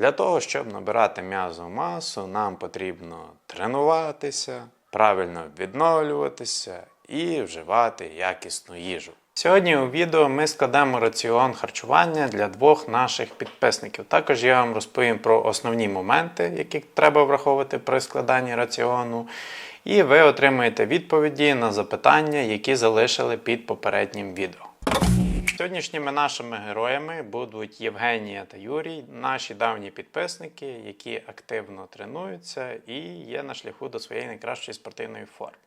Для того, щоб набирати м'язову масу, нам потрібно тренуватися, правильно відновлюватися і вживати якісну їжу. Сьогодні у відео ми складемо раціон харчування для двох наших підписників. Також я вам розповім про основні моменти, які треба враховувати при складанні раціону, і ви отримаєте відповіді на запитання, які залишили під попереднім відео. Сьогоднішніми нашими героями будуть Євгенія та Юрій, наші давні підписники, які активно тренуються і є на шляху до своєї найкращої спортивної форми.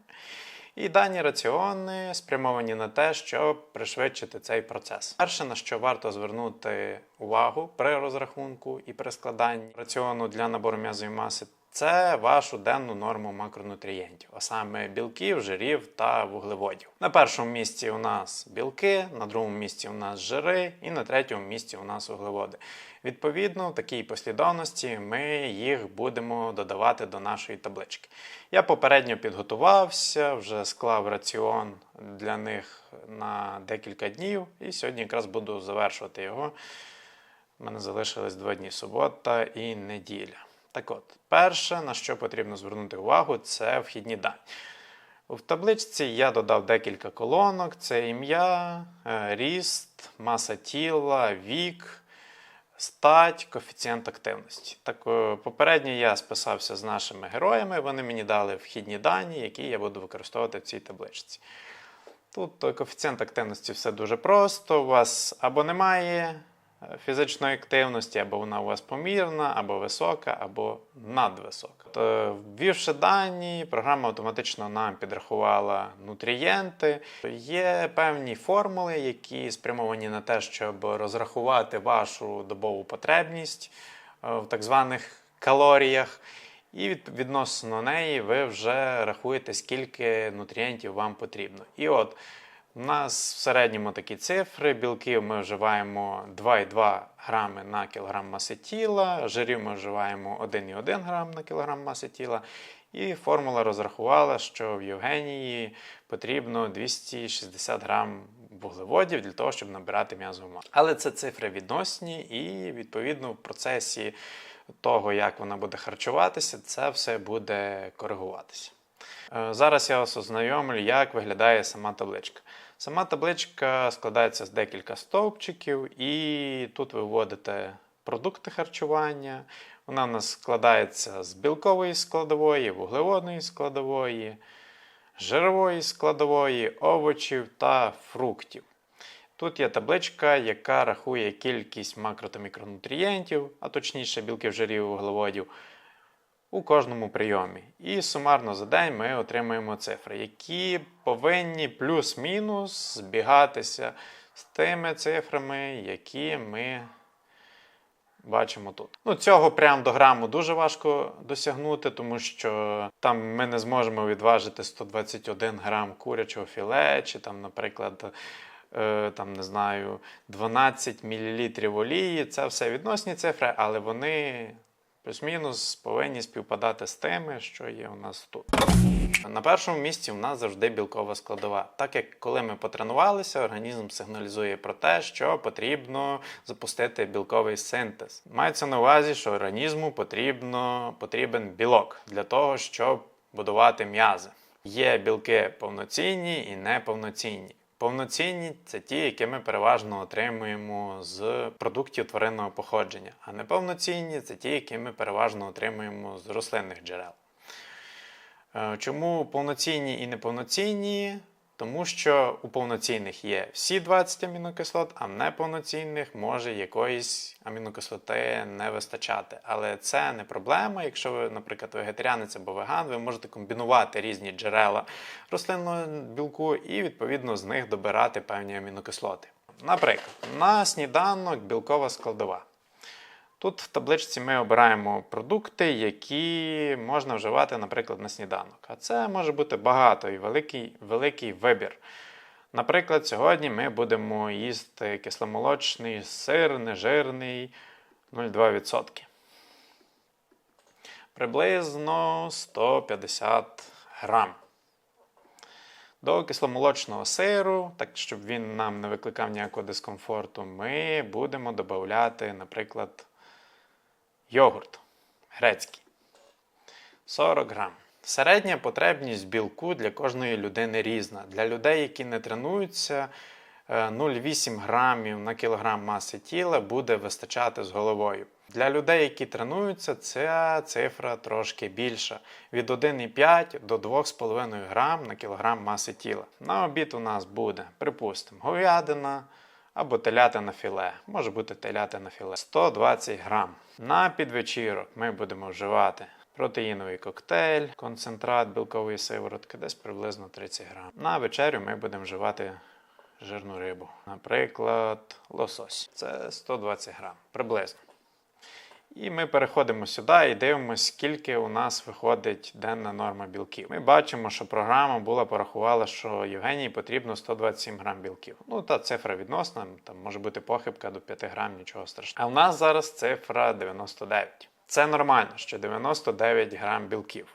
І дані раціони спрямовані на те, щоб пришвидшити цей процес. Перше, на що варто звернути увагу при розрахунку і при складанні раціону для набору м'язової маси, це вашу денну норму макронутрієнтів, а саме білків, жирів та вуглеводів. На першому місці у нас білки, на другому місці у нас жири, і на третьому місці у нас вуглеводи. Відповідно, в такій послідовності ми їх будемо додавати до нашої таблички. Я попередньо підготувався, вже склав раціон для них на декілька днів, і сьогодні якраз буду завершувати його. У мене залишились два дні субота і неділя. Так от, перше, на що потрібно звернути увагу, це вхідні дані. В табличці я додав декілька колонок: це ім'я, е, ріст, маса тіла, вік, стать, коефіцієнт активності. Так, е, попередньо я списався з нашими героями, вони мені дали вхідні дані, які я буду використовувати в цій табличці. Тут е, коефіцієнт активності все дуже просто. У вас або немає фізичної активності, або вона у вас помірна, або висока, або надвисока. То, ввівши дані, програма автоматично нам підрахувала нутрієнти. Є певні формули, які спрямовані на те, щоб розрахувати вашу добову потребність е, в так званих калоріях. І відносно неї ви вже рахуєте, скільки нутрієнтів вам потрібно. І от у нас в середньому такі цифри. Білків ми вживаємо 2,2 грами на кілограм маси тіла, жирів ми вживаємо 1,1 грам на кілограм маси тіла. І формула розрахувала, що в Євгенії потрібно 260 грам вуглеводів для того, щоб набирати м'язову масу. Але це цифри відносні, і відповідно в процесі того, як вона буде харчуватися, це все буде коригуватися. Е, Зараз я вас ознайомлю, як виглядає сама табличка. Сама табличка складається з декілька стовпчиків, і тут ви вводите продукти харчування. Вона у нас складається з білкової складової, вуглеводної складової, жирової складової, овочів та фруктів. Тут є табличка, яка рахує кількість макро та мікронутрієнтів, а точніше білків, жирів і вуглеводів у кожному прийомі. І сумарно за день ми отримуємо цифри, які повинні плюс-мінус збігатися з тими цифрами, які ми бачимо тут. Ну, цього прям до граму дуже важко досягнути, тому що там ми не зможемо відважити 121 грам курячого філе, чи там, наприклад. е, Там не знаю, 12 мл олії. Це все відносні цифри, але вони плюс-мінус повинні співпадати з тими, що є у нас тут. На першому місці у нас завжди білкова складова. Так як коли ми потренувалися, організм сигналізує про те, що потрібно запустити білковий синтез. Мається на увазі, що організму потрібно, потрібен білок для того, щоб будувати м'язи. Є білки повноцінні і неповноцінні. Повноцінні це ті, які ми переважно отримуємо з продуктів тваринного походження, а неповноцінні це ті, які ми переважно отримуємо з рослинних джерел. Е, Чому повноцінні і неповноцінні? Тому що у повноцінних є всі 20 амінокислот, а в неповноцінних може якоїсь амінокислоти не вистачати. Але це не проблема. Якщо ви, наприклад, вегетаріанець або веган, ви можете комбінувати різні джерела рослинного білку і відповідно з них добирати певні амінокислоти. Наприклад, на сніданок білкова складова. Тут в табличці ми обираємо продукти, які можна вживати, наприклад, на сніданок. А це може бути багато і великий, великий вибір. Наприклад, сьогодні ми будемо їсти кисломолочний сир, нежирний 0,2%. Приблизно 150 грам. До кисломолочного сиру, так щоб він нам не викликав ніякого дискомфорту, ми будемо додати, наприклад, Йогурт грецький 40 грам. Середня потребність білку для кожної людини різна. Для людей, які не тренуються, е, 0,8 грамів на кілограм маси тіла буде вистачати з головою. Для людей, які тренуються, ця цифра трошки більша від 1,5 до 2,5 грам на кілограм маси тіла. На обід у нас буде, припустимо, говядина або телятина філе. Може бути телятина філе 120 грам. На підвечірок ми будемо вживати протеїновий коктейль, концентрат білкової сиворотки, десь приблизно 30 грам. На вечерю ми будемо вживати жирну рибу. Наприклад, лосось. Це 120 грам приблизно. І ми переходимо сюди і дивимося, скільки у нас виходить денна норма білків. Ми бачимо, що програма була порахувала, що Євгенії потрібно 127 грам білків. Ну, та цифра відносна, там може бути похибка до 5 грам, нічого страшного. А у нас зараз цифра 99. Це нормально, що 99 грам білків.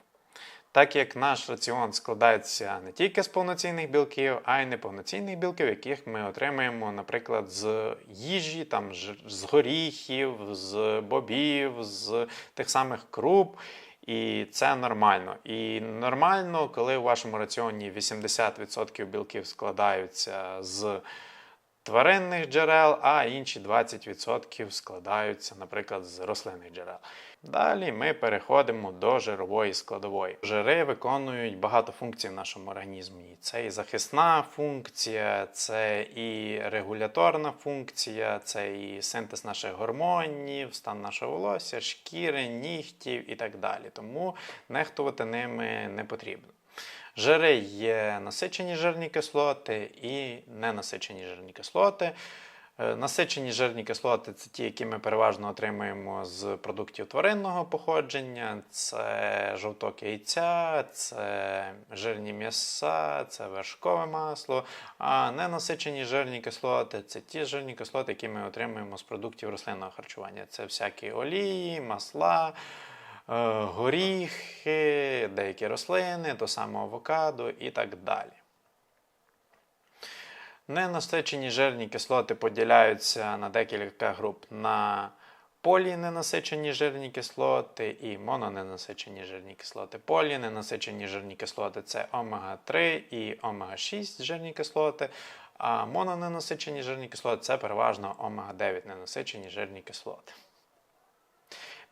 Так як наш раціон складається не тільки з повноцінних білків, а й неповноцінних білків, яких ми отримуємо, наприклад, з їжі, там, з горіхів, з бобів, з тих самих круп. І це нормально. І нормально, коли у вашому раціоні 80% білків складаються з тваринних джерел, а інші 20% складаються, наприклад, з рослинних джерел. Далі ми переходимо до жирової складової. Жири виконують багато функцій в нашому організмі. Це і захисна функція, це і регуляторна функція, це і синтез наших гормонів, стан нашого волосся, шкіри, нігтів і так далі. Тому нехтувати ними не потрібно. Жири є насичені жирні кислоти і ненасичені жирні кислоти. Е, Насичені жирні кислоти це ті, які ми переважно отримуємо з продуктів тваринного походження, це жовток яйця, це жирні м'яса, це вершкове масло. А ненасичені жирні кислоти це ті жирні кислоти, які ми отримуємо з продуктів рослинного харчування. Це всякі олії, масла. Е, Горіхи, деякі рослини, то саме авокадо і так далі. Ненасичені жирні кислоти поділяються на декілька груп на поліненасичені жирні кислоти і мононенасичені жирні кислоти. Поліненасичені жирні кислоти це омега-3 і омега-6 жирні кислоти, а мононенасичені жирні кислоти це переважно омега-9 ненасичені жирні кислоти.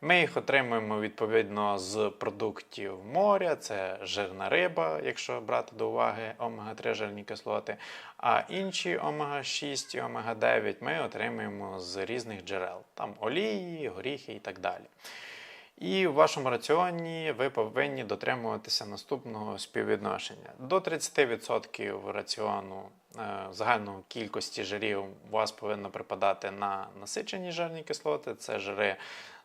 Ми їх отримуємо відповідно з продуктів моря, це жирна риба, якщо брати до уваги омега-3 жирні кислоти. А інші омега-6 і омега-9 ми отримуємо з різних джерел, там олії, горіхи і так далі. І в вашому раціоні ви повинні дотримуватися наступного співвідношення. До 30% раціону загальної кількості жирів у вас повинно припадати на насичені жирні кислоти. Це жири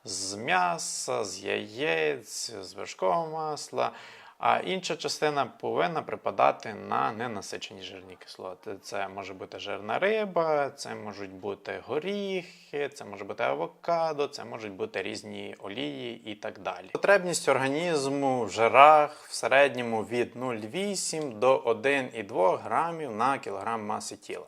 з м'яса, з яєць, з вершкового масла. А інша частина повинна припадати на ненасичені жирні кислоти. Це може бути жирна риба, це можуть бути горіхи, це може бути авокадо, це можуть бути різні олії і так далі. Потребність організму в жирах в середньому від 0,8 до 1,2 грамів на кілограм маси тіла.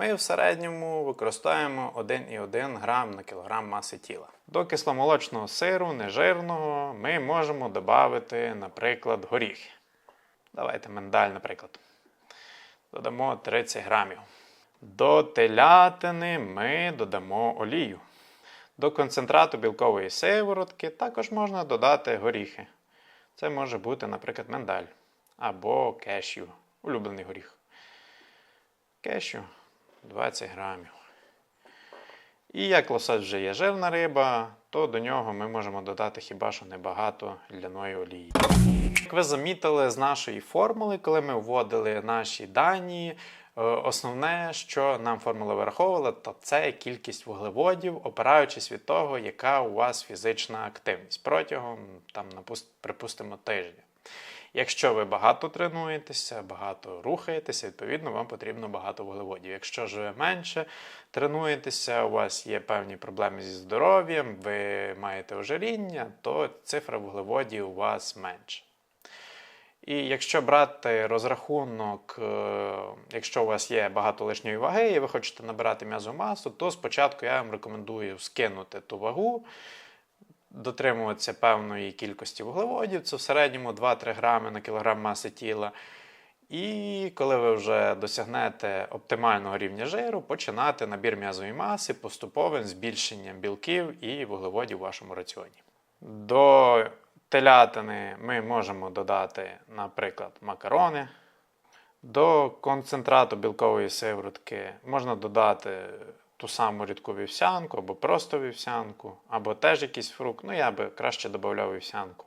Ми в середньому використовуємо 1,1 грам на кілограм маси тіла. До кисломолочного сиру, нежирного, ми можемо додати, наприклад, горіхи. Давайте миндаль, наприклад. Додамо 30 грамів. До телятини ми додамо олію. До концентрату білкової сиворотки також можна додати горіхи. Це може бути, наприклад, миндаль або кешю, улюблений горіх. Кешю 20 грамів. І як лосось вже є жирна риба, то до нього ми можемо додати хіба що небагато ляної олії. Як ви замітили з нашої формули, коли ми вводили наші дані, е, основне, що нам формула вираховувала, то це кількість вуглеводів, опираючись від того, яка у вас фізична активність протягом, там, припустимо, тижня. Якщо ви багато тренуєтеся, багато рухаєтеся, відповідно, вам потрібно багато вуглеводів. Якщо ж ви менше тренуєтеся, у вас є певні проблеми зі здоров'ям, ви маєте ожиріння, то цифра вуглеводів у вас менша. І якщо брати розрахунок, е, якщо у вас є багато лишньої ваги і ви хочете набирати м'язову масу, то спочатку я вам рекомендую скинути ту вагу, дотримуватися певної кількості вуглеводів, це в середньому 2-3 грами на кілограм маси тіла. І коли ви вже досягнете оптимального рівня жиру, починати набір м'язової маси поступовим збільшенням білків і вуглеводів у вашому раціоні. До телятини ми можемо додати, наприклад, макарони. До концентрату білкової сиворотки можна додати ту саму рідку вівсянку, або просто вівсянку, або теж якийсь фрукт. Ну, я би краще додавав вівсянку.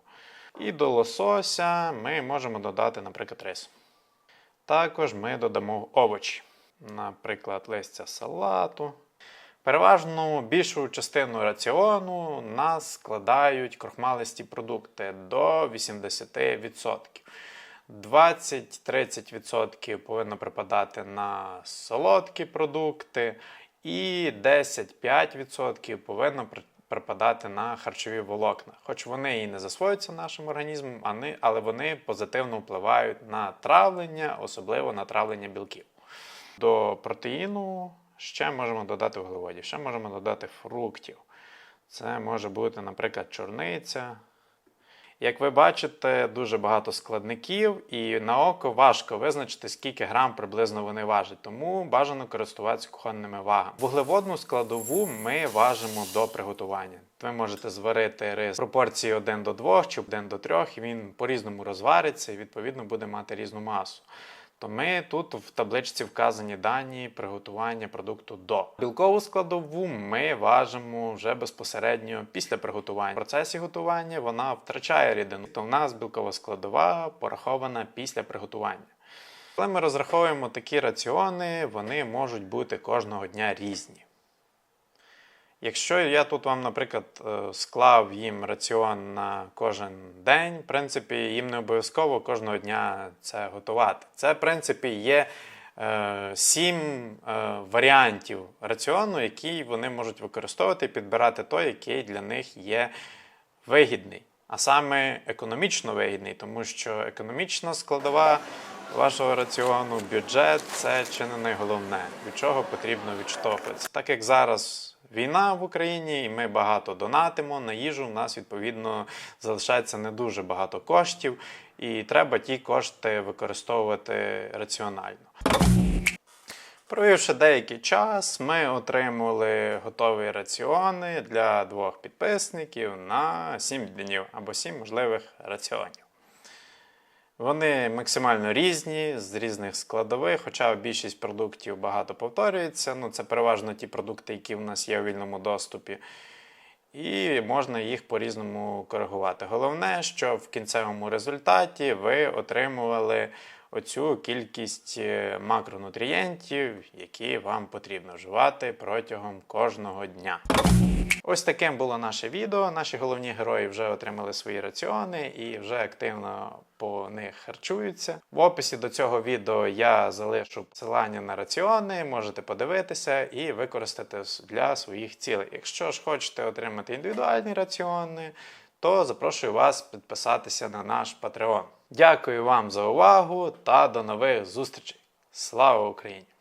І до лосося ми можемо додати, наприклад, рис. Також ми додамо овочі, наприклад, листя салату. Переважно більшу частину раціону нас складають крохмалисті продукти до 80%. 20-30% повинно припадати на солодкі продукти, і 10-5% повинно при- припадати на харчові волокна. Хоч вони і не засвоюються нашим організмом, але вони позитивно впливають на травлення, особливо на травлення білків. До протеїну ще можемо додати вуглеводів, ще можемо додати фруктів. Це може бути, наприклад, чорниця. Як ви бачите, дуже багато складників, і на око важко визначити, скільки грам приблизно вони важать, тому бажано користуватися кухонними вагами. Вуглеводну складову ми важимо до приготування. Ви можете зварити рис в пропорції 1 до 2 чи 1 до 3, і він по-різному розвариться і відповідно буде мати різну масу. То ми тут в табличці вказані дані приготування продукту до. Білкову складову ми важимо вже безпосередньо після приготування. В процесі готування вона втрачає рідину, то в нас білкова складова порахована після приготування. Коли ми розраховуємо такі раціони, вони можуть бути кожного дня різні. Якщо я тут вам, наприклад, е, склав їм раціон на кожен день, в принципі, їм не обов'язково кожного дня це готувати. Це, в принципі, є е, сім е, варіантів раціону, які вони можуть використовувати і підбирати той, який для них є вигідний, а саме економічно вигідний, тому що економічна складова вашого раціону, бюджет це чи не найголовне, від чого потрібно відштовхуватися. Так як зараз війна в Україні, і ми багато донатимо на їжу, у нас відповідно залишається не дуже багато коштів, і треба ті кошти використовувати раціонально. Провівши деякий час, ми отримали готові раціони для двох підписників на 7 днів або 7 можливих раціонів. Вони максимально різні, з різних складових, хоча більшість продуктів багато повторюється. Ну, це переважно ті продукти, які в нас є у вільному доступі. І можна їх по-різному коригувати. Головне, що в кінцевому результаті ви отримували оцю кількість е, макронутрієнтів, які вам потрібно вживати протягом кожного дня. Ось таким було наше відео. Наші головні герої вже отримали свої раціони і вже активно по них харчуються. В описі до цього відео я залишу посилання на раціони, можете подивитися і використати для своїх цілей. Якщо ж хочете отримати індивідуальні раціони, то запрошую вас підписатися на наш Patreon. Дякую вам за увагу та до нових зустрічей. Слава Україні!